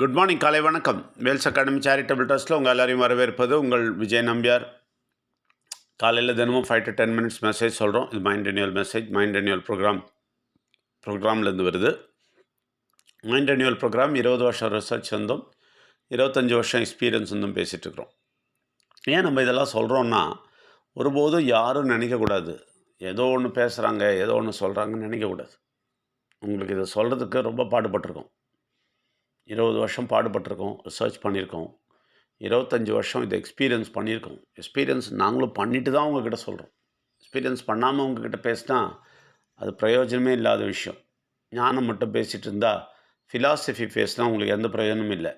Good morning காலை வணக்கம். Wales academy charitable ட்ரஸ்ட்டில் உங்கள் எல்லாரையும் வரவேற்பது உங்கள் விஜய் நம்பியார். காலையில் தினமும் five to ten minutes message சொல்கிறோம் இது mind renewal message mind renewal program ப்ரோக்ராம்லேருந்து வருது. மைண்ட் ரெனியூவல் ப்ரோக்ராம் இருபது வருஷம் ரிசர்ச் வந்தும் இருபத்தஞ்சி வருஷம் எக்ஸ்பீரியன்ஸ் வந்தும் பேசிகிட்டு இருக்கிறோம். ஏன் நம்ம இதெல்லாம் சொல்கிறோன்னா ஒருபோதும் யாரும் நினைக்கக்கூடாது ஏதோ ஒன்று பேசுகிறாங்க ஏதோ ஒன்று சொல்கிறாங்கன்னு நினைக்கக்கூடாது உங்களுக்கு இதை சொல்கிறதுக்கு ரொம்ப பாடுபட்டிருக்கோம். இருபது வருஷம் பாடுபட்டிருக்கோம் ரிசர்ச் பண்ணியிருக்கோம். இருபத்தஞ்சி வருஷம் இதை எக்ஸ்பீரியன்ஸ் பண்ணியிருக்கோம். எக்ஸ்பீரியன்ஸ் நாங்களும் பண்ணிட்டு தான் உங்ககிட்ட சொல்கிறோம் எக்ஸ்பீரியன்ஸ் பண்ணாமல் உங்ககிட்ட பேசினா அது பிரயோஜனமே இல்லாத விஷயம். ஞானம் மட்டும் பேசிகிட்டு இருந்தால் ஃபிலாசபி பேசினா உங்களுக்கு எந்த பிரயோஜனமும் இல்லை.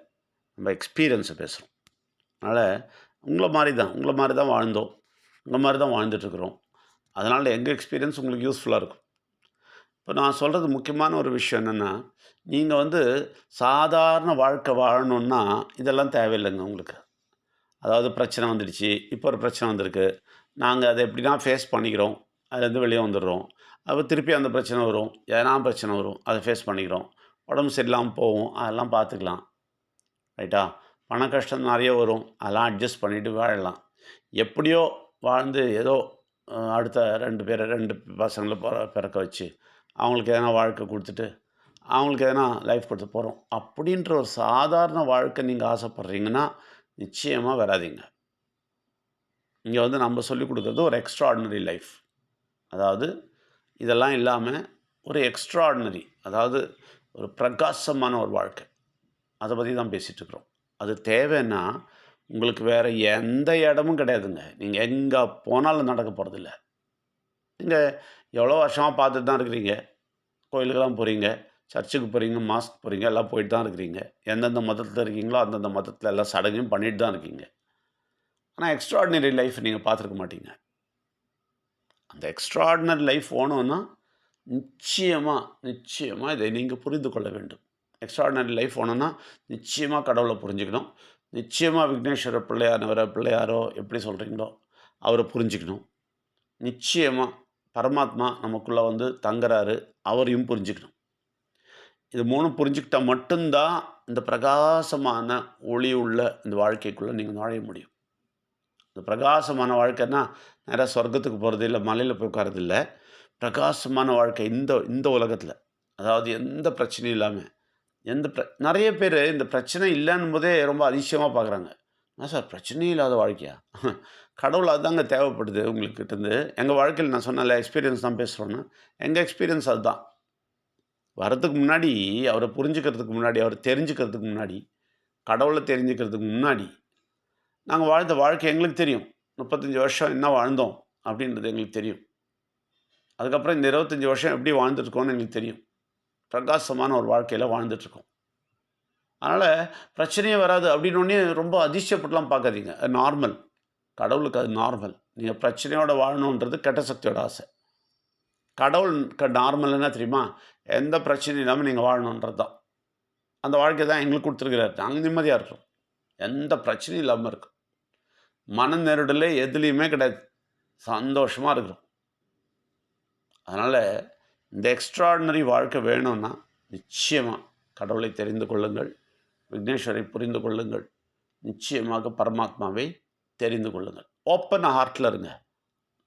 நம்ம எக்ஸ்பீரியன்ஸை பேசுகிறோம் அதனால் உங்களை மாதிரி தான் உங்களை மாதிரி தான் வாழ்ந்தோம். உங்களை மாதிரி தான் வாழ்ந்துட்டுருக்குறோம் அதனால் எங்கள் எக்ஸ்பீரியன்ஸ் உங்களுக்கு யூஸ்ஃபுல்லாக இருக்கும்? இப்போ நான் சொல்கிறது முக்கியமான ஒரு விஷயம் என்னென்னா நீங்கள் வந்து சாதாரண வாழ்க்கை வாழணுன்னா இதெல்லாம் தேவையில்லைங்க உங்களுக்கு. அதாவது பிரச்சனை வந்துடுச்சு இப்போ ஒரு பிரச்சனை வந்திருக்கு. நாங்கள் அதை எப்படின்னா ஃபேஸ் பண்ணிக்கிறோம். அதுலேருந்து வெளியே வந்துடுறோம். அப்போ திருப்பி அந்த பிரச்சனை வரும். எதனா பிரச்சனை வரும் அதை ஃபேஸ் பண்ணிக்கிறோம். உடம்பு சரியில்லாமல் போகும் அதெல்லாம் பார்த்துக்கலாம். ரைட்டா? பண கஷ்டம் நிறைய வரும் அதெல்லாம் அட்ஜஸ்ட் பண்ணிவிட்டு வாழலாம். எப்படியோ வாழ்ந்து ஏதோ அடுத்த ரெண்டு பேரை ரெண்டு பசங்களை பிற- பிறக்க வச்சு அவங்களுக்கு எதனா வாழ்க்கை கொடுத்துட்டு அவங்களுக்கு எதனா லைஃப் கொடுத்து போகிறோம் அப்படின்ற ஒரு சாதாரண வாழ்க்கை நீங்கள் ஆசைப்பட்றீங்கன்னா நிச்சயமாக வராதீங்க. இங்கே வந்து நம்ம சொல்லிக் கொடுக்குறது ஒரு எக்ஸ்ட்ராடினரி லைஃப் அதாவது இதெல்லாம் இல்லாமல் ஒரு எக்ஸ்ட்ராடினரி அதாவது ஒரு பிரகாசமான ஒரு வாழ்க்கை. அதை பற்றி தான் பேசிகிட்ருக்குறோம் அது தேவைன்னா உங்களுக்கு வேறு எந்த இடமும் கிடையாதுங்க. நீங்கள் எங்கே போனாலும் நடக்க போகிறதில்ல நீங்கள் எவ்வளோ வருஷமாக பார்த்துட்டு தான் இருக்கிறீங்க? கோயிலுக்கெல்லாம் போகிறீங்க சர்ச்சுக்கு போகிறீங்க மாஸ்க் போகிறீங்க எல்லாம் போயிட்டு தான் இருக்கிறீங்க. எந்தெந்த மதத்தில் இருக்கீங்களோ அந்தந்த மதத்தில் எல்லாம் சடங்கையும் பண்ணிட்டு தான் இருக்கீங்க. ஆனால் எக்ஸ்ட்ராடினரி லைஃப் நீங்கள் பார்த்துருக்க மாட்டீங்க. அந்த எக்ஸ்ட்ராடினரி லைஃப் ஓணும்னா நிச்சயமாக நிச்சயமாக இதை நீங்கள் புரிந்து கொள்ள வேண்டும். எக்ஸ்ட்ராடினரி லைஃப் போகணுன்னா நிச்சயமாக கடவுளை புரிஞ்சுக்கணும். நிச்சயமாக விக்னேஸ்வர பிள்ளையானவரை பிள்ளையாரோ எப்படி சொல்கிறீங்களோ அவரை புரிஞ்சுக்கணும். நிச்சயமாக பரமாத்மா நமக்குள்ளே வந்து தங்குறாரு அவரையும் புரிஞ்சுக்கணும். இது மூணும் புரிஞ்சுக்கிட்டால் மட்டும்தான் இந்த பிரகாசமான ஒளி உள்ள இந்த வாழ்க்கைக்குள்ளே நீங்கள் நுழைய முடியும். இந்த பிரகாசமான வாழ்க்கைன்னா நேராக சொர்க்கத்துக்கு போகிறது இல்லை மலையில் போய் உட்காரது இல்லை. பிரகாசமான வாழ்க்கை இந்த இந்த உலகத்தில். அதாவது எந்த பிரச்சனையும் இல்லாமல் எந்த பிர நிறைய பேர் இந்த பிரச்சனை இல்லைன்னு போதே ரொம்ப அதிசயமாக பார்க்குறாங்க என்ன சார் பிரச்சனையே இல்லாத வாழ்க்கையா? கடவுள் அதுதாங்க தேவைப்படுது உங்களுக்கு கிட்டேருந்து எங்கள் வாழ்க்கையில் நான் சொன்னல எக்ஸ்பீரியன்ஸ் தான் பேசுகிறோன்னா எங்கள் எக்ஸ்பீரியன்ஸ் அதுதான். வரதுக்கு முன்னாடி அவரை புரிஞ்சுக்கிறதுக்கு முன்னாடி அவரை தெரிஞ்சுக்கிறதுக்கு முன்னாடி கடவுளை தெரிஞ்சுக்கிறதுக்கு முன்னாடி நாங்கள் வாழ்ந்த வாழ்க்கை எங்களுக்கு தெரியும். முப்பத்தஞ்சு வருஷம் என்ன வாழ்ந்தோம் அப்படின்றது எங்களுக்கு தெரியும். அதுக்கப்புறம் இந்த இருபத்தஞ்சி வருஷம் எப்படி வாழ்ந்துருக்கோம்னு எங்களுக்கு தெரியும். பிரகாசமான ஒரு வாழ்க்கையில் வாழ்ந்துட்டுருக்கோம் அதனால் பிரச்சனையே வராது அப்படின்னு ரொம்ப அதிர்ஷ்டப்பட்டுலாம் பார்க்காதீங்க. அது நார்மல் கடவுளுக்கு அது நார்மல் நீங்கள் பிரச்சனையோட வாழணுன்றது கெட்ட சக்தியோட ஆசை. கடவுள் க நார்மல் என்ன தெரியுமா? எந்த பிரச்சனையும் இல்லாமல் நீங்கள் வாழணுன்றது தான் அந்த வாழ்க்கை தான் எங்களுக்கு கொடுத்துருக்கிறாரு. நாங்கள் நிம்மதியாக இருக்கோம். எந்த பிரச்சனையும் இல்லாமல் இருக்கும். மன நெருடலே எதுலேயுமே கிடையாது. சந்தோஷமாக இருக்கிறோம். அதனால் இந்த எக்ஸ்ட்ராடினரி வாழ்க்கை வேணும்னா நிச்சயமாக கடவுளை தெரிந்து கொள்ளுங்கள். விக்னேஸ்வரை புரிந்து கொள்ளுங்கள். நிச்சயமாக பரமாத்மாவை தெரிந்து கொள்ளுங்கள். ஓப்பன் ஹார்ட்டில் இருங்க.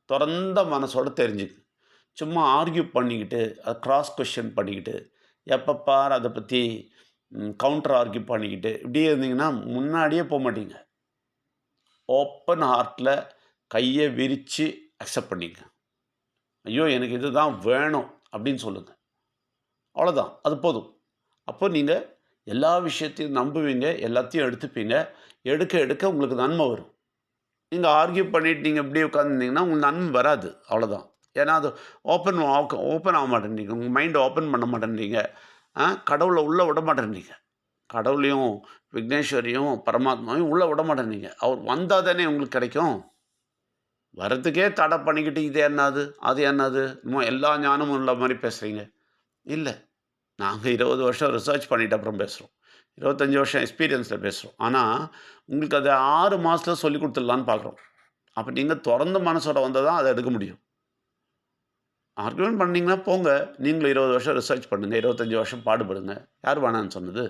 திறந்த மனசோட தெரிஞ்சுங்க. சும்மா ஆர்கியூ பண்ணிக்கிட்டு அது கிராஸ் கொஷின் பண்ணிக்கிட்டு எப்போ பார் அதை பற்றி கவுண்டர் ஆர்கியூ பண்ணிக்கிட்டு இப்படியே இருந்தீங்கன்னா முன்னாடியே போக மாட்டீங்க. ஓப்பன் ஹார்ட்டில் கையை விரித்து அக்செப்ட் பண்ணிங்க. ஐயோ எனக்கு இதுதான் வேணும் அப்படின்னு சொல்லுங்கள் அவ்வளோதான் அது போதும். அப்போ நீங்கள் எல்லா விஷயத்தையும் நம்புவீங்க எல்லாத்தையும் எடுத்துப்பீங்க. எடுக்க எடுக்க உங்களுக்கு நன்மை வரும். நீங்கள் ஆர்கியூ பண்ணிட்டு நீங்கள் இப்படியே உட்காந்துருந்தீங்கன்னா உங்களுக்கு நன்மை வராது அவ்வளோதான் ஏன்னா அது ஓப்பன் ஓப்பன் ஆக மாட்டேன்றீங்க. உங்கள் மைண்டை ஓப்பன் பண்ண மாட்டேன்றீங்க. ஆ, கடவுளை உள்ளே விட மாட்டேன்றீங்க. கடவுளையும் விக்னேஸ்வரியும் பரமாத்மாவையும் உள்ளே விட மாட்டேன்றீங்க. அவர் வந்தால் தானே உங்களுக்கு கிடைக்கும். வரதுக்கே தடை பண்ணிக்கிட்டு இது என்னது அது என்னது? இன்னும் எல்லா ஞானமும் உள்ள மாதிரி பேசுகிறீங்க இல்லை. நாங்கள் இருபது வருஷம் ரிசர்ச் பண்ணிட்டு அப்புறம் பேசுகிறோம் இருபத்தஞ்சி வருஷம் எக்ஸ்பீரியன்ஸில் பேசுகிறோம் ஆனால் உங்களுக்கு அதை ஆறு மாதத்தில் சொல்லி கொடுத்துடலான்னு பார்க்குறோம் அப்போ நீங்கள் திறந்த மனசோட வந்தால் தான் அதை எடுக்க முடியும். ஆர்குமெண்ட் பண்ணிங்கன்னா போங்க. நீங்களும் இருபது வருஷம் ரிசர்ச் பண்ணுங்கள் இருபத்தஞ்சி வருஷம் பாடுபடுங்க. யார் வேணான்னு சொன்னது?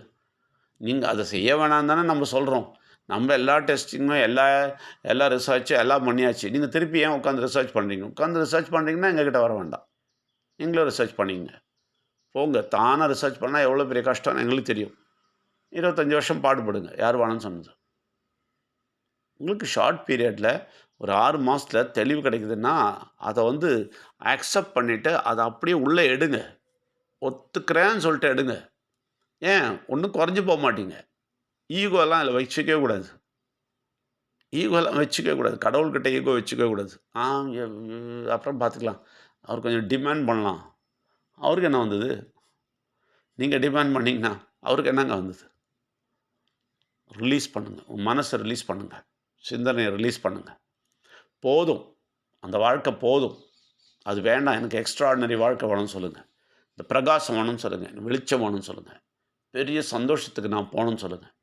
நீங்கள் அதை செய்ய வேணான்னு தானே நம்ம சொல்கிறோம் நம்ம எல்லா டெஸ்டிங்கும் எல்லா எல்லா ரிசர்ச்சும் எல்லாம் பண்ணியாச்சு. நீங்கள் திருப்பி ஏன் உட்காந்து ரிசர்ச் பண்ணுறீங்க உட்காந்து ரிசர்ச் பண்ணுறீங்கன்னா எங்ககிட்ட வர வேண்டாம். நீங்களும் ரிசர்ச் பண்ணிங்க. போங்க தானாக ரிசர்ச் பண்ணால் எவ்வளோ பெரிய கஷ்டம்னு எங்களுக்கு தெரியும். இருபத்தஞ்சி வருஷம் பாடுபடுங்க யார் வேணும்னு சொன்னது. உங்களுக்கு ஷார்ட் பீரியடில் ஒரு ஆறு மாதத்தில் தெளிவு கிடைக்குதுன்னா அதை வந்து அக்செப்ட் பண்ணிவிட்டு அதை அப்படியே உள்ளே எடுங்க. ஒத்துக்கிறேன்னு சொல்லிட்டு எடுங்க. ஏன்? ஒன்றும் குறைஞ்சி போக மாட்டீங்க. ஈகோலாம் அதில் வச்சுக்கவே கூடாது. ஈகோலாம் வச்சுக்கவே கூடாது. கடவுள்கிட்ட ஈகோ வச்சுக்கவே கூடாது. ஆ அப்புறம் பார்த்துக்கலாம். அவர் கொஞ்சம் டிமாண்ட் பண்ணலாம். அவருக்கு என்ன வந்தது? நீங்கள் டிமாண்ட் பண்ணிங்கன்னா அவருக்கு என்னங்க வந்தது? ரிலீஸ் பண்ணுங்கள் உன் மனசை ரிலீஸ் பண்ணுங்கள் சிந்தனையை ரிலீஸ் பண்ணுங்கள் போதும். அந்த வாழ்க்கை போதும். அது வேண்டாம். எனக்கு எக்ஸ்ட்ராடினரி வாழ்க்கை வேணும்னு சொல்லுங்கள் இந்த பிரகாசம் வேணும்னு சொல்லுங்கள் வெளிச்சம் வேணும்னு சொல்லுங்கள் பெரிய சந்தோஷத்துக்கு நான் போகணும்னு சொல்லுங்கள்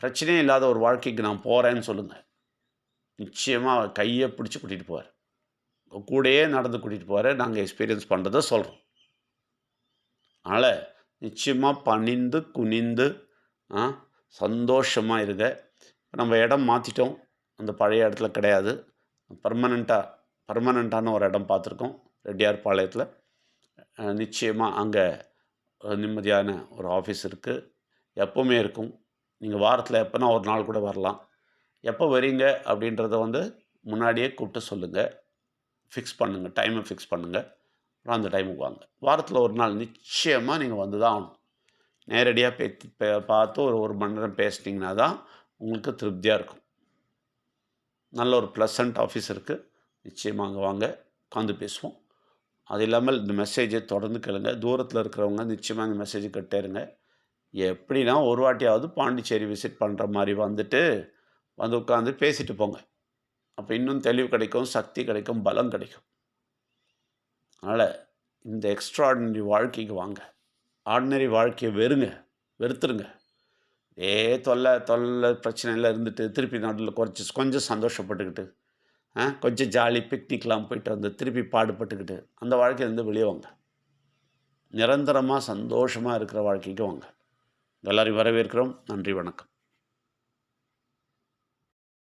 பிரச்சனையே இல்லாத ஒரு வாழ்க்கைக்கு நான் போகிறேன்னு சொல்லுங்கள் நிச்சயமாக கையை பிடிச்சி கூட்டிகிட்டு போவார். கூடயே நடந்து கூட்டிகிட்டு போவார். நாங்கள் எக்ஸ்பீரியன்ஸ் பண்ணுறதை சொல்கிறோம் அதனால் நிச்சயமாக பணிந்து குனிந்து ஆ சந்தோஷமாக இருங்க. நம்ம இடம் மாற்றிட்டோம் அந்த பழைய இடத்துல கிடையாது. பர்மனெண்ட்டாக பர்மனெண்ட்டான ஒரு இடம் பார்த்துருக்கோம். ரெட்டியார் பாளையத்தில் நிச்சயமாக அங்கே நிம்மதியான ஒரு ஆஃபீஸ் இருக்குது எப்போவுமே இருக்கும். நீங்கள் வாரத்தில் எப்போனா ஒரு நாள் கூட வரலாம். எப்போ வரீங்க அப்படின்றத வந்து முன்னாடியே கூப்பிட்டு சொல்லுங்கள் ஃபிக்ஸ் பண்ணுங்கள் டைமை ஃபிக்ஸ் பண்ணுங்கள் அப்புறம் அந்த டைமுக்கு வாங்க வாரத்தில் ஒரு நாள் நிச்சயமாக நீங்கள் வந்து தான் ஆகணும் நேரடியாக பே பார்த்து ஒரு ஒரு மணி நேரம் பேசிட்டிங்கன்னா தான் உங்களுக்கு திருப்தியாக இருக்கும். நல்ல ஒரு ப்ளசண்ட் ஆஃபீஸ் இருக்குது நிச்சயமாக அங்கே வாங்க உட்காந்து பேசுவோம். அது இல்லாமல் இந்த மெசேஜை தொடர்ந்து கேளுங்க. தூரத்தில் இருக்கிறவங்க நிச்சயமாக இந்த மெசேஜ் கட்டேருங்க எப்படின்னா ஒரு வாட்டியாவது பாண்டிச்சேரி விசிட் பண்ணுற மாதிரி வந்துட்டு வந்து உட்காந்து பேசிட்டு போங்க. அப்போ இன்னும் தெளிவு கிடைக்கும் சக்தி கிடைக்கும் பலம் கிடைக்கும். அதனால் இந்த எக்ஸ்ட்ராடினரி வாழ்க்கைக்கு வாங்க. ஆர்டினரி வாழ்க்கையை வெறுங்க வெறுத்துருங்க. ஏ தொல்லை தொல்லை பிரச்சனையில் இருந்துட்டு திருப்பி நடுவில் குறைச்சி கொஞ்சம் சந்தோஷப்பட்டுக்கிட்டு ஆ கொஞ்சம் ஜாலி பிக்னிக்லாம் போயிட்டு வந்து திருப்பி பாடுபட்டுக்கிட்டு அந்த வாழ்க்கையிலேருந்து வெளியே வாங்க. நிரந்தரமாக சந்தோஷமாக இருக்கிற வாழ்க்கைக்கு வாங்க. எல்லோரையும் வரவேற்கிறோம். நன்றி வணக்கம்.